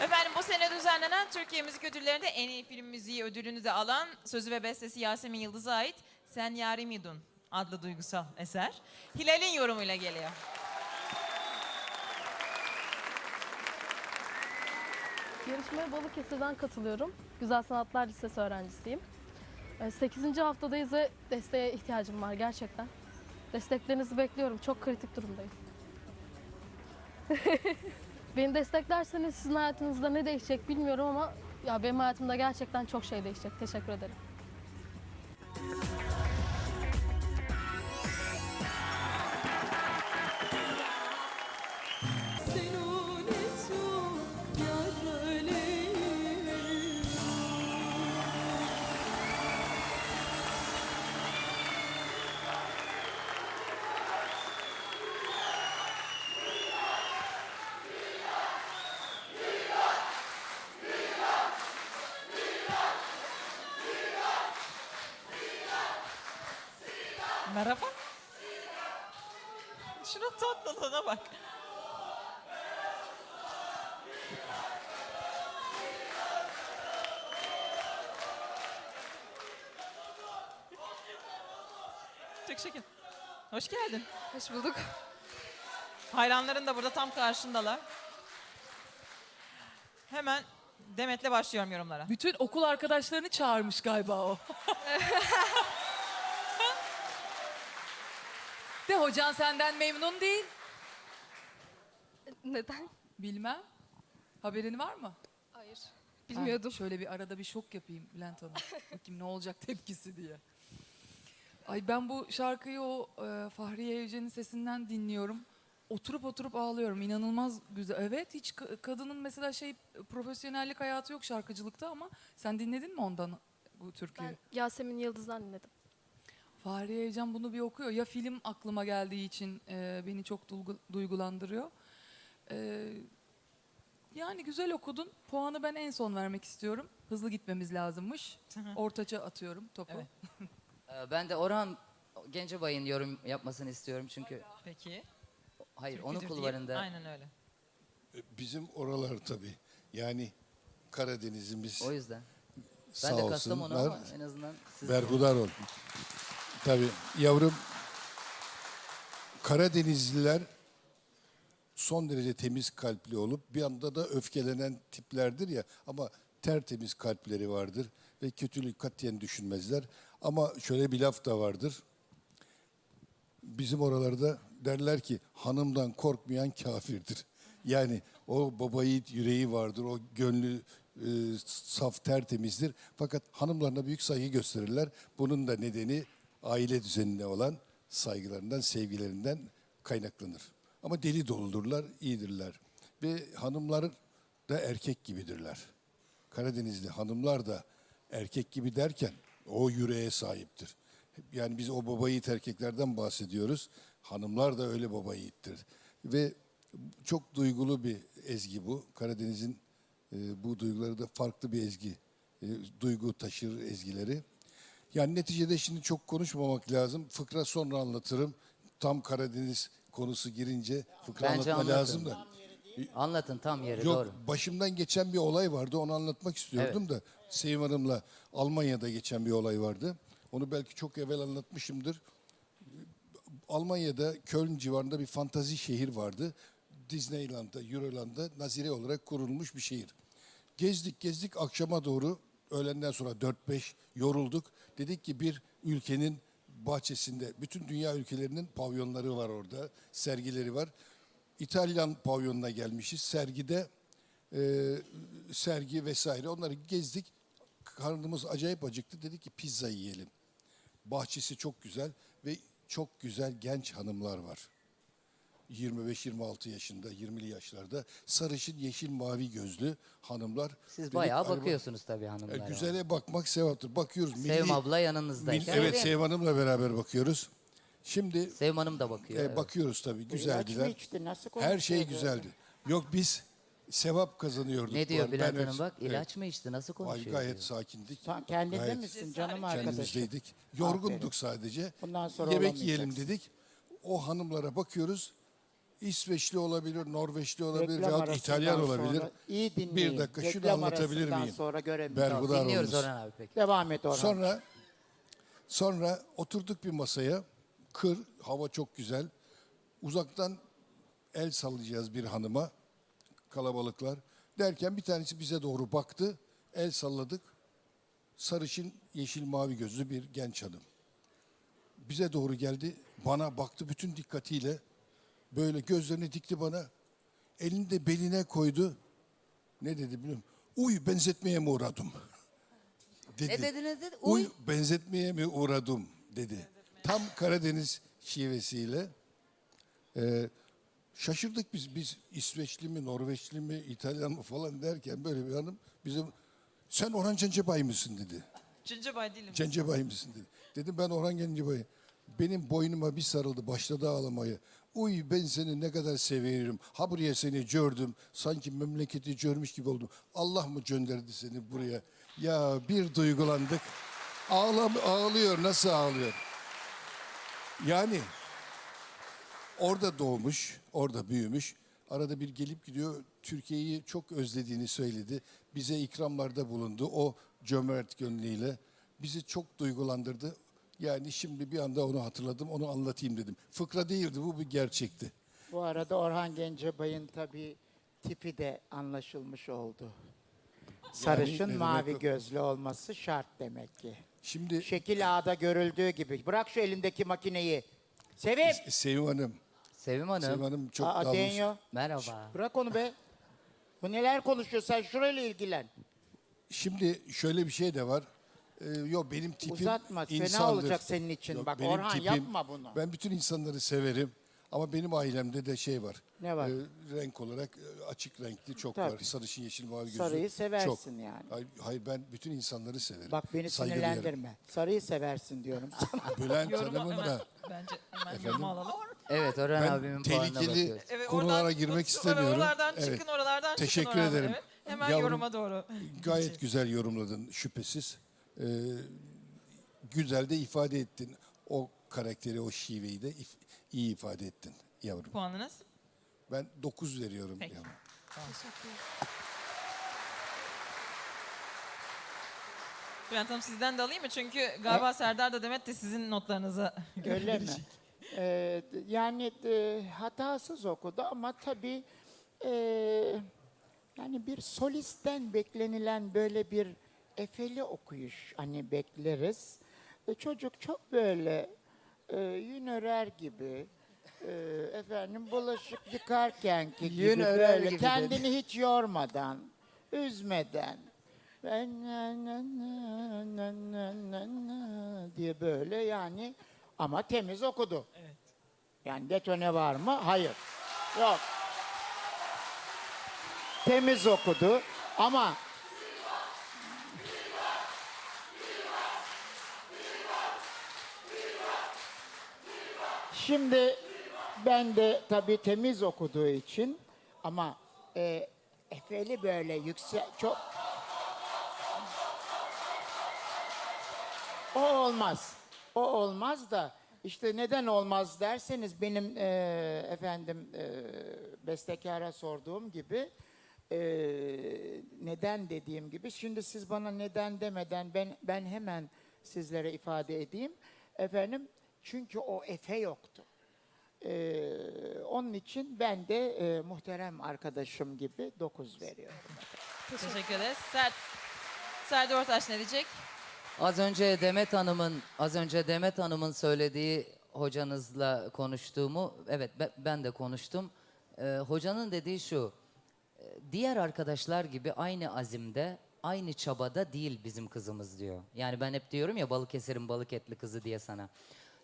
Efendim bu sene düzenlenen Türkiye Müzik Ödülleri'nde en iyi film müziği ödülünü de alan sözü ve bestesi Yasemin Yıldız'a ait Sen Yarim Yudun adlı duygusal eser. Hilal'in yorumuyla geliyor. Yarışmaya Balıkesir'den katılıyorum. Güzel Sanatlar Lisesi öğrencisiyim. 8. haftadayız ve desteğe ihtiyacım var gerçekten. Desteklerinizi bekliyorum. Çok kritik durumdayım. Beni desteklerseniz sizin hayatınızda ne değişecek bilmiyorum ama ya benim hayatımda gerçekten çok şey değişecek. Teşekkür ederim. Merhaba. Şunun tatlılığına bak. Çok şeker. Hoş geldin. Hoş bulduk. Hayranların da burada tam karşındalar. Hemen Demet'le başlıyorum yorumlara. Bütün okul arkadaşlarını çağırmış galiba o. De hocan senden memnun değil. Neden? Bilmem. Haberin var mı? Hayır. Ha, şöyle bir arada bir şok yapayım Bülent Hanım. Bakayım ne olacak tepkisi diye. Ay ben bu şarkıyı o e, Fahriye Evcen'in sesinden dinliyorum. Oturup oturup ağlıyorum. İnanılmaz güzel. Evet hiç ka- kadının mesela şey profesyonellik hayatı yok şarkıcılıkta ama sen dinledin mi ondan bu türküyü? Ben Yasemin Yıldız'dan dinledim. Fahriye Evcen bunu bir okuyor. Ya film aklıma geldiği için e, beni çok duygu- duygulandırıyor. E, yani güzel okudun. Puanı ben en son vermek istiyorum. Hızlı gitmemiz lazımmış. Ortaça atıyorum topu. Evet. Ee, Ben de Orhan Gencebay'ın yorum yapmasını istiyorum çünkü Peki. hayır Türküdür onun diye- kulvarında Aynen öyle. Bizim oralar tabii. Yani Karadeniz'imiz o yüzden. sağ Ben de Kastamonu olsunlar. ama en azından siz Berhudar ol. Tabii yavrum Karadenizliler son derece temiz kalpli olup bir anda da öfkelenen tiplerdir ya ama tertemiz kalpleri vardır ve kötülük katiyen düşünmezler. Ama şöyle bir laf da vardır. Bizim oralarda derler ki hanımdan korkmayan kafirdir. Yani o baba yüreği vardır, o gönlü e, saf tertemizdir. Fakat hanımlarına büyük saygı gösterirler. Bunun da nedeni aile düzenine olan saygılarından, sevgilerinden kaynaklanır. Ama deli doludurlar, iyidirler. Ve hanımlar da erkek gibidirler. Karadenizli hanımlar da erkek gibi derken o yüreğe sahiptir. Yani biz o baba yiğit erkeklerden bahsediyoruz. Hanımlar da öyle baba yiğittir. Ve çok duygulu bir ezgi bu. Karadeniz'in e, bu duyguları da farklı bir ezgi. E, duygu taşır ezgileri. Yani neticede şimdi çok konuşmamak lazım. Fıkra sonra anlatırım. Tam Karadeniz konusu girince fıkra Bence anlatma anlatın. lazım da. anlatın tam yeri Yok doğru. başımdan geçen bir olay vardı onu anlatmak istiyordum da Sevim Hanım'la Almanya'da geçen bir olay vardı. Onu belki çok evvel anlatmışımdır. Almanya'da Köln civarında bir fantazi şehir vardı. Disneyland'da, Euroland'da nazire olarak kurulmuş bir şehir. Gezdik gezdik akşama doğru öğlenden sonra 4-5 yorulduk. Dedik ki bir ülkenin bahçesinde bütün dünya ülkelerinin pavyonları var orada, sergileri var. İtalyan pavyonuna gelmişiz. Sergide e, sergi vesaire onları gezdik. Karnımız acayip acıktı. Dedik ki pizza yiyelim. Bahçesi çok güzel ve çok güzel genç hanımlar var. 25-26 yaşında, 20'li yaşlarda sarışın, yeşil, mavi gözlü hanımlar. Siz Dedik, bayağı acaba- bakıyorsunuz tabii E, hanımlara. güzele bakmak sevaptır. Bakıyoruz. Sevim abla Mil- yanınızdayken. evet, Sevim Hanım'la beraber bakıyoruz. Şimdi Sevim Hanım da bakıyor. e, evet. bakıyoruz tabii. İlaç Güzeldiler. mı içti? Nasıl Her şey konuşuyordu? güzeldi. Yok biz sevap kazanıyorduk. Ne diyor Bülent arada. Ben Hanım bak evet. ilaç mı içti nasıl Ay, konuşuyor gayet diyor. sakindik. Sen kendinde Gayet misin canım arkadaşım? Kendimizdeydik. Yorgunduk Aferin. sadece. Bundan sonra Yemek olamayacaksın. yiyelim dedik. O hanımlara bakıyoruz. İsveçli olabilir, Norveçli olabilir, Reklam veyahut arasından İtalyan olabilir. İyi dinleyin. Bir dakika şunu Reklam anlatabilir arasından miyim? sonra görevimiz Berhudar. Dinliyoruz olunuz. Orhan abi peki. Devam et Orhan. Sonra sonra oturduk bir masaya. Kır, hava çok güzel. Uzaktan el sallayacağız bir hanıma. Kalabalıklar. Derken bir tanesi bize doğru baktı. El salladık. Sarışın, yeşil mavi gözlü bir genç hanım. Bize doğru geldi. Bana baktı bütün dikkatiyle. Böyle gözlerini dikti bana. Elini de beline koydu. Ne dedi biliyor musun? Uy benzetmeye mi uğradım? dedi. Ne dediniz dedi? Uy Uy. benzetmeye mi uğradım dedi. Tam Karadeniz şivesiyle. Ee, şaşırdık biz. Biz İsveçli mi, Norveçli mi, İtalyan mı falan derken böyle bir hanım bize sen Orhan Cencebay mısın dedi. Cincebay değilim. Cencebay mısın dedi. Dedim ben Orhan Gencebay. Benim boynuma bir sarıldı başladı ağlamaya. Uy ben seni ne kadar severim. Ha buraya seni gördüm. Sanki memleketi görmüş gibi oldum. Allah mı gönderdi seni buraya? Ya bir duygulandık. Ağlam ağlıyor nasıl ağlıyor? Yani orada doğmuş, orada büyümüş. Arada bir gelip gidiyor. Türkiye'yi çok özlediğini söyledi. Bize ikramlarda bulundu. O cömert gönlüyle bizi çok duygulandırdı. Yani şimdi bir anda onu hatırladım, onu anlatayım dedim. Fıkra değildi, bu bir gerçekti. Bu arada Orhan Gencebay'ın tabii tipi de anlaşılmış oldu. Sarışın ne demek mavi o? gözlü olması şart demek ki. Şimdi Şekil A'da görüldüğü gibi. Bırak şu elindeki makineyi. Sevim. Sevim Hanım, Sevim Hanım. Sevim Hanım çok Aa, dalmış. Denyo. Merhaba. Bırak onu be. Bu neler konuşuyor? Sen şurayla ilgilen. Şimdi şöyle bir şey de var. Ee, yok benim tipim Uzatma, fena insandır. olacak senin için. Bak, benim Orhan, yapma bunu. Ben bütün insanları severim. Ama benim ailemde de şey var. Ne var? Ee, renk olarak e, açık renkli çok Tabii. var. Sarışın, yeşil, mavi gözlü. Sarıyı seversin çok. yani. Hayır, hayır ben bütün insanları severim. Bak beni Saygı duyarım. sinirlendirme. Sarıyı seversin diyorum sana. Bülent Yorumu Hanım'ın hemen, da bence hemen yorumu alalım. Evet Orhan ben abimin puanına tehlikeli bakıyoruz. Evet, konulara oradan- girmek istemiyorum. Oralardan Evet. çıkın, oralardan Teşekkür çıkın. oralardan, ederim. evet. Hemen Yavrum, yoruma doğru. Gayet güzel yorumladın şüphesiz. Ee, güzel de ifade ettin. O karakteri, o şiveyi de if- iyi ifade ettin yavrum. Puanınız? Ben 9 veriyorum Peki. yavrum. Bülent Hanım sizden de alayım mı? Çünkü galiba Serdar da Demet de sizin notlarınıza Öyle mi? Ee, yani e, hatasız okudu ama tabii e, yani bir solistten beklenilen böyle bir efeli okuyuş hani bekleriz. E, çocuk çok böyle e, yün örer gibi e, efendim bulaşık yıkarkenki gibi Yün örer böyle gibi kendini hiç yormadan, üzmeden ben na na na na na na na diye böyle yani ama temiz okudu. Evet. Yani detone var mı? Hayır. Yok. Temiz okudu ama Şimdi ben de tabii temiz okuduğu için ama e, Efe'li böyle yüksek çok o olmaz. O olmaz da işte neden olmaz derseniz benim e, efendim e, bestekara sorduğum gibi e, neden dediğim gibi şimdi siz bana neden demeden ben ben hemen sizlere ifade edeyim. Efendim çünkü o efe yoktu. Ee, onun için ben de e, muhterem arkadaşım gibi 9 veriyorum. Teşekkür ederiz. Ser, Serdar Ortaç ne diyecek? Az önce Demet Hanım'ın az önce Demet Hanım'ın söylediği hocanızla konuştuğumu evet be- ben de konuştum. Ee, hocanın dediği şu. e, Diğer arkadaşlar gibi aynı azimde, aynı çabada değil bizim kızımız diyor. Yani ben hep diyorum ya Balıkesir'in balık etli kızı diye sana.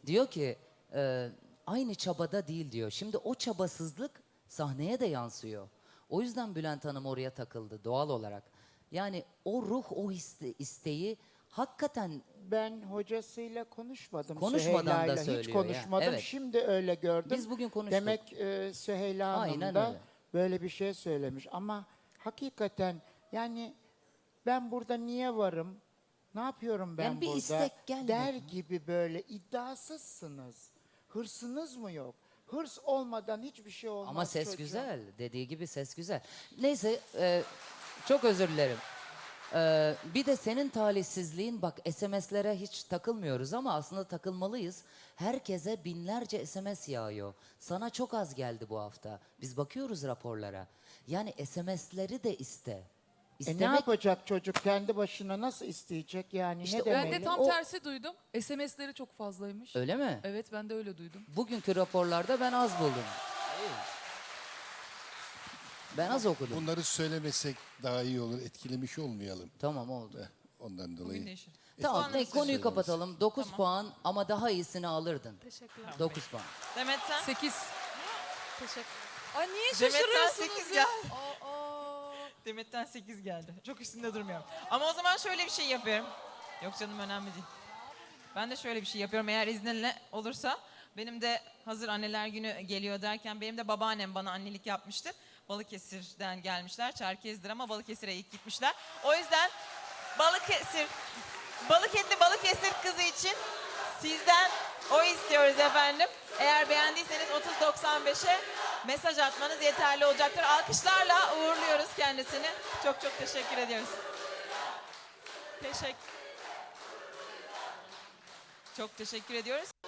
Diyor ki e, aynı çabada değil diyor. Şimdi o çabasızlık sahneye de yansıyor. O yüzden Bülent Hanım oraya takıldı doğal olarak. Yani o ruh, o iste- isteği hakikaten Ben hocasıyla konuşmadım. Konuşmadan da Süheyla'yla hiç söylüyor ya, konuşmadım. evet. Şimdi öyle gördüm. Biz bugün konuştuk. Demek e, Süheyla Hanım Aynen da öyle. böyle bir şey söylemiş. Ama hakikaten yani ben burada niye varım? Ne yapıyorum ben Yani bir burada? istek gelmedi. Der gibi böyle iddiasızsınız. Hırsınız mı yok? hırs olmadan hiçbir şey olmaz Ama ses çocuğum. güzel. Dediği gibi ses güzel. Neyse e, çok özür dilerim. E, bir de senin talihsizliğin bak SMS'lere hiç takılmıyoruz ama aslında takılmalıyız. Herkese binlerce SMS yağıyor. Sana çok az geldi bu hafta. Biz bakıyoruz raporlara. Yani SMS'leri de iste. E İstemek ne yapacak çocuk kendi başına nasıl isteyecek yani İşte ne o- demeli? Ben de tam O- tersi duydum. SMS'leri çok fazlaymış. öyle mi? Evet ben de öyle duydum. Bugünkü raporlarda ben az buldum. Ben az okudum. Bunları söylemesek daha iyi olur. Etkilemiş olmayalım. Tamam oldu. Eh, Ondan Bugün dolayı. değişir. Tamam ne, konuyu kapatalım. 9 puan ama daha iyisini alırdın. Teşekkürler. 9 puan. Demet sen? 8. Teşekkür Ay niye Demet'ten şaşırıyorsunuz sekiz ya? Aa, Demet'ten 8 geldi. Çok üstünde durmuyorum. Ama o zaman şöyle bir şey yapıyorum. Yok canım önemli değil. Ben de şöyle bir şey yapıyorum eğer izninle olursa. Benim de hazır anneler günü geliyor derken benim de babaannem bana annelik yapmıştı. Balıkesir'den gelmişler. Çerkezdir ama Balıkesir'e ilk gitmişler. O yüzden Balıkesir, balık etli Balıkesir kızı için sizden o istiyoruz efendim. Eğer beğendiyseniz 3095'e mesaj atmanız yeterli olacaktır. Alkışlarla uğurluyoruz kendisini. Çok çok teşekkür ediyoruz. Teşekkür. Çok teşekkür ediyoruz.